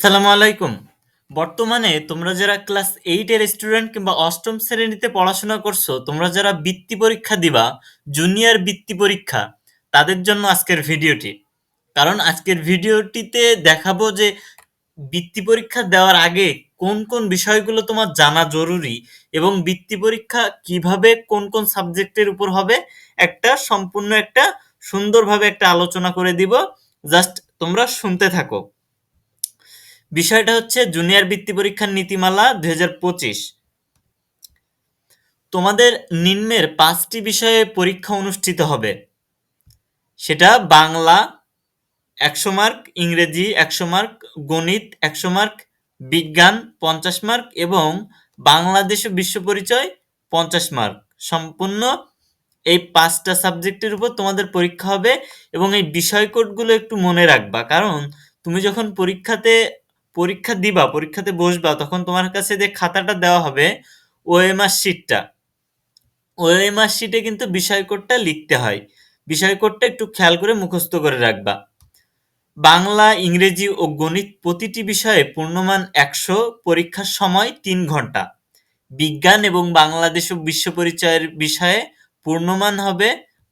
আসসালামু আলাইকুম। বর্তমানে তোমরা যারা ক্লাস এইটের স্টুডেন্ট কিংবা অষ্টম শ্রেণীতে পড়াশোনা করছ, তোমরা যারা বৃত্তি পরীক্ষা দিবা, জুনিয়র বৃত্তি পরীক্ষা, তাদের জন্য আজকের ভিডিওটি। কারণ আজকের ভিডিওটিতে দেখাবো যে বৃত্তি পরীক্ষা দেওয়ার আগে কোন কোন বিষয়গুলো তোমার জানা জরুরি এবং বৃত্তি পরীক্ষা কীভাবে কোন কোন সাবজেক্টের উপর হবে, একটা সম্পূর্ণ একটা সুন্দরভাবে একটা আলোচনা করে দিব। জাস্ট তোমরা শুনতে থাকো। বিষয়টা হচ্ছে জুনিয়র বৃত্তি পরীক্ষার নীতিমালা দুই হাজার পঁচিশ। তোমাদের নিম্নের পাঁচটি বিষয়ে পরীক্ষা অনুষ্ঠিত হবে। সেটা বাংলা একশো মার্ক, ইংরেজি একশো মার্ক, গণিত একশো মার্ক, বিজ্ঞান পঞ্চাশ মার্ক এবং বাংলাদেশ বিশ্ব পরিচয় পঞ্চাশ মার্ক। সম্পূর্ণ এই পাঁচটা সাবজেক্টের উপর তোমাদের পরীক্ষা হবে এবং এই বিষয় কোডগুলো একটু মনে রাখবা। কারণ তুমি যখন পরীক্ষাতে পরীক্ষা দিবা, পরীক্ষাতে বসবা, তখন তোমার কাছে যে খাতাটা দেওয়া হবে, ওএমআর শিটটা ওএমআর শিটে কিন্তু বিষয় কোডটা লিখতে হয়। বিষয় কোডটা একটু খেয়াল করে মুখস্থ করে রাখবা। বাংলা, ইংরেজি ও গণিত প্রতিটি বিষয়ে পূর্ণমান একশো পরীক্ষার সময় তিন ঘণ্টা। বিজ্ঞান এবং বাংলাদেশ ও বিশ্ব পরিচয়ের বিষয়ে পূর্ণমান হবে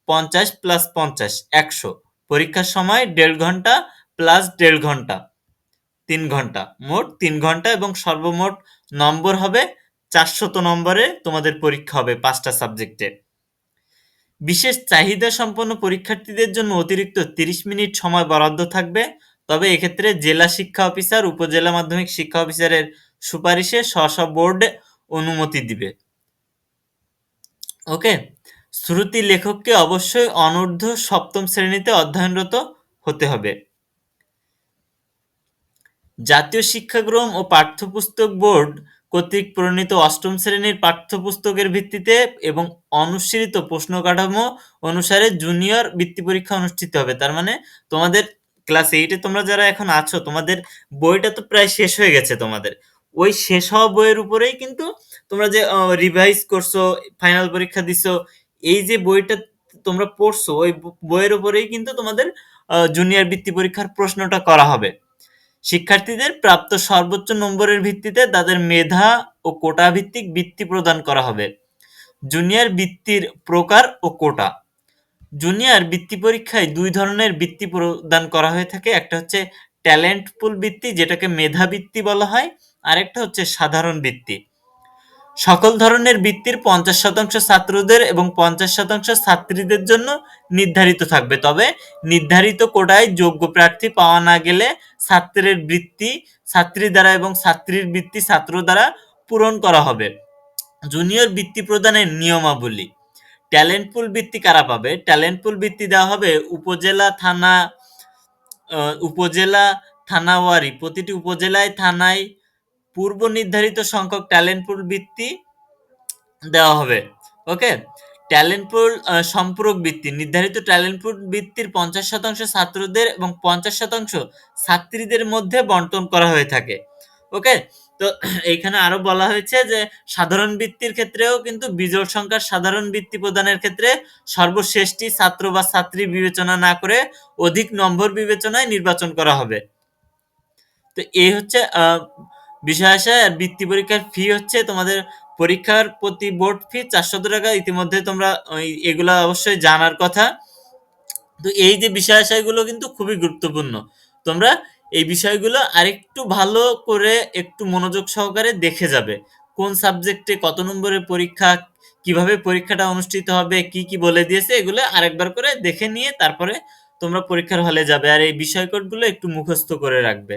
পঞ্চাশ প্লাস পঞ্চাশ, একশো। পরীক্ষার সময় দেড় ঘণ্টা প্লাস দেড় ঘণ্টা। তিন ঘণ্টা। মোট তিন ঘণ্টা এবং সর্বমোট নম্বর হবে চারশত নম্বরে তোমাদের পরীক্ষা হবে পাঁচটা সাবজেক্টে। বিশেষ চাহিদা সম্পন্ন পরীক্ষার্থীদের জন্য অতিরিক্ত তিরিশ মিনিট সময় বরাদ্দ থাকবে। তবে এক্ষেত্রে জেলা শিক্ষা অফিসার, উপজেলা মাধ্যমিক শিক্ষা অফিসারের সুপারিশে স্ব স্ব বোর্ড অনুমতি দিবে। ওকে? শ্রুতি লেখককে অবশ্যই অনূর্ধ্ব সপ্তম শ্রেণীতে অধ্যয়নরত হতে হবে। জাতীয় শিক্ষাক্রম ও পাঠ্যপুস্তক বোর্ড কর্তৃক প্রণীত অষ্টম শ্রেণির পাঠ্যপুস্তকের ভিত্তিতে এবং অনুসৃত প্রশ্ন কাঠামো অনুসারে জুনিয়র বৃত্তি পরীক্ষা অনুষ্ঠিত হবে। তার মানে তোমাদের ক্লাস এইটে তোমরা যারা এখন আছো, তোমাদের বইটা তো প্রায় শেষ হয়ে গেছে তোমাদের। ওই শেষ হওয়া বইয়ের উপরেই কিন্তু তোমরা যে রিভাইজ করছ ফাইনাল পরীক্ষা দিছো, এই যে বইটা তোমরা পড়ছো, ওই বইয়ের উপরেই কিন্তু তোমাদের জুনিয়র বৃত্তি পরীক্ষার প্রশ্নটা করা হবে। শিক্ষার্থীদের প্রাপ্ত সর্বোচ্চ নম্বরের ভিত্তিতে তাদের মেধা ও কোটা ভিত্তিক বৃত্তি প্রদান করা হবে। জুনিয়র বৃত্তির প্রকার ও কোটা। জুনিয়র বৃত্তি পরীক্ষায় দুই ধরনের বৃত্তি প্রদান করা হয়ে থাকে। একটা হচ্ছে ট্যালেন্ট পুল বৃত্তি, যেটাকে মেধা বৃত্তি বলা হয়, আরেকটা হচ্ছে সাধারণ বৃত্তি। সকল ধরনের বৃত্তির পঞ্চাশ শতাংশ ছাত্রদের এবং পঞ্চাশ শতাংশ ছাত্রীদের জন্য নির্ধারিত থাকবে। তবে নির্ধারিত কোটায় যোগ্য প্রার্থী পাওয়া না গেলে ছাত্রের বৃত্তি, ছাত্রী দ্বারা এবং ছাত্রীর বৃত্তি ছাত্র দ্বারা পূরণ করা হবে। জুনিয়র বৃত্তি প্রদানের নিয়মাবলী। ট্যালেন্ট পুল বৃত্তি কারা পাবে? ট্যালেন্ট পুল বৃত্তি দেওয়া হবে উপজেলা, থানা উপজেলা, থানাওয়ারি। প্রতিটি উপজেলায়, থানায় পূর্ব নির্ধারিত সংখ্যক ট্যালেন্ট পুল বৃত্তি দেওয়া হবে ওকে ট্যালেন্ট পুল সম্পূরক বৃত্তি, নির্ধারিত ট্যালেন্ট পুল বৃত্তির পঞ্চাশ শতাংশ ছাত্রদের এবং পঞ্চাশ শতাংশ ছাত্রীদের মধ্যে বন্টন করা হয়ে থাকে ওকে তো এইখানে আরও বলা হয়েছে যে সাধারণ বৃত্তির ক্ষেত্রেও কিন্তু বিজোড় সংখ্যার সাধারণ বৃত্তি প্রদানের ক্ষেত্রে সর্বশেষটি ছাত্র বা ছাত্রী বিবেচনা না করে অধিক নম্বর বিবেচনায় নির্বাচন করা হবে। তো এই হচ্ছে বিষয় আসে আর বৃত্তি পরীক্ষার ফি হচ্ছে তোমাদের পরীক্ষার প্রতি বোর্ড ফি চারশত টাকা। ইতিমধ্যে তোমরা এগুলা অবশ্যই জানার কথা। তো এই যে বিষয় আশয়গুলো কিন্তু খুবই গুরুত্বপূর্ণ। তোমরা এই বিষয়গুলো আরেকটু ভালো করে একটু মনোযোগ সহকারে দেখে যাবে। কোন সাবজেক্টে কত নম্বরের পরীক্ষা, কীভাবে পরীক্ষাটা অনুষ্ঠিত হবে, কি কি বলে দিয়েছে, এগুলো আরেকবার করে দেখে নিয়ে তারপরে তোমরা পরীক্ষার হলে যাবে। আর এই বিষয় কোডগুলো একটু মুখস্থ করে রাখবে।